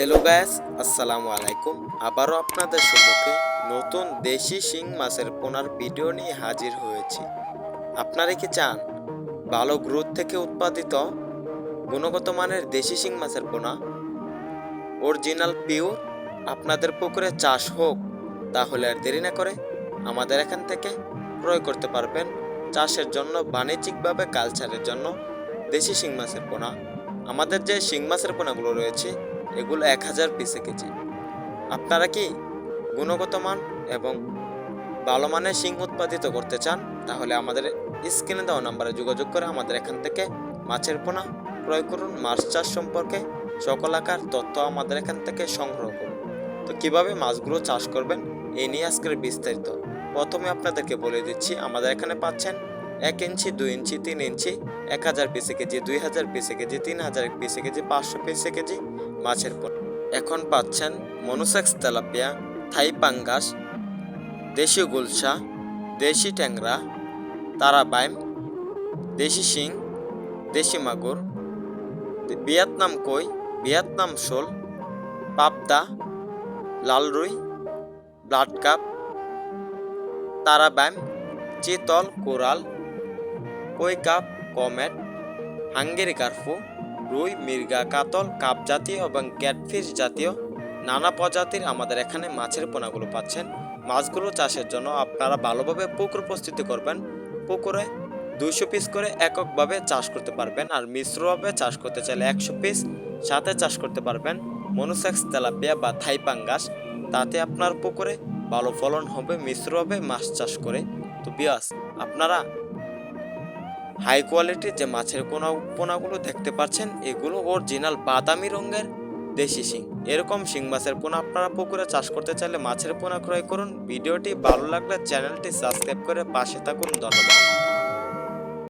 Hello gas আসসালামু আলাইকুম। আবারও আপনাদের সম্মুখে নতুন দেশি শিং মাছের পোনার ভিডিও নিয়ে হাজির হয়েছি। আপনারা কি চান ভালো গ্রোথ থেকে উৎপাদিত গুণগত মানের দেশি শিং মাছের পোনা? অরিজিনাল পিওর আপনাদের পুকুরে চাষ হোক, তাহলে আর দেরি না করে আমাদের এখান থেকে ক্রয় করতে পারবেন চাষের জন্য, বাণিজ্যিকভাবে কালচারের জন্য দেশি শিং মাছের পোনা। আমাদের যে শিং মাছের পোনাগুলো রয়েছে এগুলো এক হাজার পিসে কেজি। আপনারা কি গুণগত মান এবং ভালো মানের শিং উৎপাদিত করতে চান, তাহলে আমাদের স্ক্রিনে দেওয়া নাম্বারে যোগাযোগ করে আমাদের এখান থেকে মাছের পোনা ক্রয় করুন। মাছ চাষ সম্পর্কে সকল আকার তথ্য আমাদের এখান থেকে সংগ্রহ করুন। তো কীভাবে মাছগুলো চাষ করবেন এই নিয়ে আজকের বিস্তারিত। প্রথমে আপনাদেরকে বলে দিচ্ছি, আমাদের এখানে পাচ্ছেন এক ইঞ্চি, দুই ইঞ্চি, তিন ইঞ্চি, এক হাজার পিসে কেজি, দুই হাজার পিসে কেজি, তিন হাজার পিসে কেজি, পাঁচশো পিসে কেজি মাছের পর এখন পাচ্ছেন মনুসেক্স তেলাপিয়া, থাই পাঙ্গাস, দেশি গুলশা, দেশি ট্যাংরা, তারাবাইম, দেশি শিং, দেশি মাগুর, ভিয়েতনাম কই, ভিয়েতনাম শোল, পাবদা লাল রুই ব্লাড কাপ, তারাবাইম, চিতল, কোরাল, কই কাপ, কমেট, হাঙ্গেরি কার্ফু রুই মির্গা কাতল, কাপ জাতীয় এবং ক্যাটফিশ জাতীয় নানা প্রজাতির আমাদের এখানে মাছের পোনাগুলো পাচ্ছেন। মাছগুলো চাষের জন্য আপনারা ভালোভাবে পুকুর প্রস্তুতি করবেন। পুকুরে দুইশো পিস করে এককভাবে চাষ করতে পারবেন আর মিশ্রভাবে চাষ করতে চাইলে একশো পিস সাথে চাষ করতে পারবেন। মনুসেক্স তেলাপিয়া বা থাইপাঙ্গাস তাতে আপনার পুকুরে ভালো ফলন হবে, মিশ্রভাবে মাছ চাষ করে। তো বিয়াস আপনারা হাই কোয়ালিটির যে মাছের কোনা পোনাগুলো দেখতে পাচ্ছেন, এগুলো অরিজিনাল বাদামি রঙের দেশি শিং। এরকম শিং মাছের পোনা আপনারা পুকুরে চাষ করতে চাইলে মাছের পোনা ক্রয় করুন। ভিডিওটি ভালো লাগলে চ্যানেলটি সাবস্ক্রাইব করে পাশে থাকুন। ধন্যবাদ।